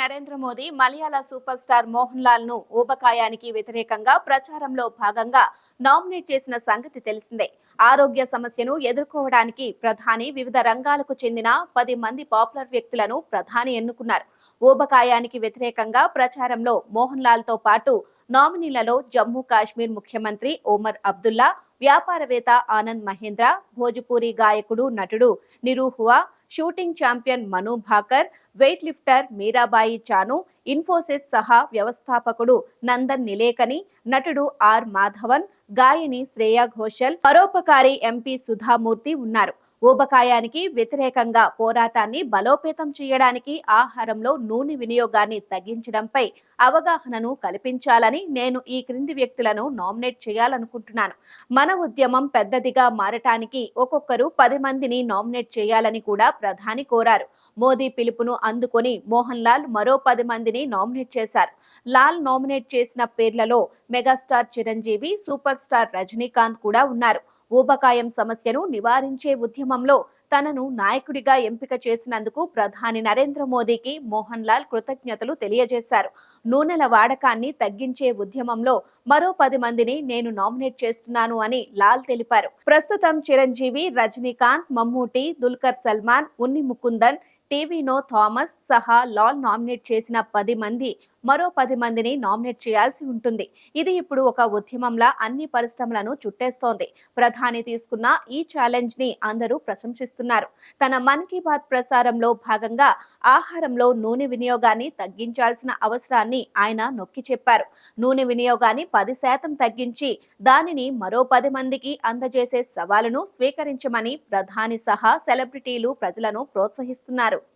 నరేంద్ర మోదీ మలయాళ super star Mohan లాల్ను ఊబకాయానికి వ్యతిరేకంగా ప్రచారంలో భాగంగా నామినేట్ చేసిన సంగతి తెలిసిందే. ఆరోగ్య సమస్యను ఎదుర్కోవడానికి ప్రధాని వివిధ రంగాలకు చెందిన పది మంది పాపులర్ వ్యక్తులను ప్రధాని ఎన్నుకున్నారు. ఊబకాయానికి వ్యతిరేకంగా ప్రచారంలో మోహన్ లాల్తో పాటు నామినీలలో జమ్మూ కాశ్మీర్ ముఖ్యమంత్రి ఓమర్ అబ్దుల్లా వ్యాపారవేత్త ఆనంద్ మహేంద్ర భోజపూరి గాయకుడు నటుడు Nirahua shooting champion Manu Bhaker weightlifter Mirabai Chanu Infosys సహా వ్యవస్థాపకుడు నందన్ నిలేకని నటుడు ఆర్ మాధవన్ గాయని శ్రేయా ఘోషల్ పరోపకారి ఎంపీ సుధామూర్తి ఉన్నారు. ఊబకాయానికి వ్యతిరేకంగా పోరాటాన్ని బలోపేతం చేయడానికి ఆహారంలో నూనె వినియోగాన్ని తగ్గించడంపై అవగాహనను కల్పించాలని నేను ఈ క్రింది వ్యక్తులను నామినేట్ చేయాలనుకుంటున్నాను. మన ఉద్యమం పెద్దదిగా మారటానికి ఒక్కొక్కరు పది మందిని నామినేట్ చేయాలని కూడా ప్రధాని కోరారు. మోదీ పిలుపును అందుకొని మోహన్ లాల్ మరో పది మందిని నామినేట్ చేశారు. లాల్ నామినేట్ చేసిన పేర్లలో megastar Chiranjeevi super star Rajinikanth కూడా ఉన్నారు. ఊబకాయం సమస్యను నివారించే ఉద్యమంలో తనను నాయకుడిగా ఎంపిక చేసినందుకు ప్రధాని నరేంద్ర మోదీకి మోహన్ లాల్ కృతజ్ఞతలు తెలియజేశారు. నూనెల వాడకాన్ని తగ్గించే ఉద్యమంలో మరో పది మందిని నేను నామినేట్ చేస్తున్నాను అని లాల్ తెలిపారు. ప్రస్తుతం చిరంజీవి రజనీకాంత్ మమ్మూటి దుల్కర్ సల్మాన్ ఉన్ని ముకుందన్ టీవీనో థామస్ సహా లాల్ నామినేట్ చేసిన పది మంది మరో పది మందిని నామినేట్ చేయాల్సి ఉంటుంది. ఇది ఇప్పుడు ఒక ఉద్యమంలా అన్ని పరిశ్రమలను చుట్టేస్తోంది. ప్రధాని తీసుకున్న ఈ ఛాలెంజ్ని అందరూ ప్రశంసిస్తున్నారు. తన మన్ కీ బాత్ ప్రసారంలో భాగంగా ఆహారంలో నూనె వినియోగాన్ని తగ్గించాల్సిన అవసరాన్ని ఆయన నొక్కి చెప్పారు. నూనె వినియోగాన్ని పది శాతం తగ్గించి దానిని మరో పది మందికి అందజేసే సవాలును స్వీకరించమని ప్రధాని సహా సెలబ్రిటీలు ప్రజలను ప్రోత్సహిస్తున్నారు.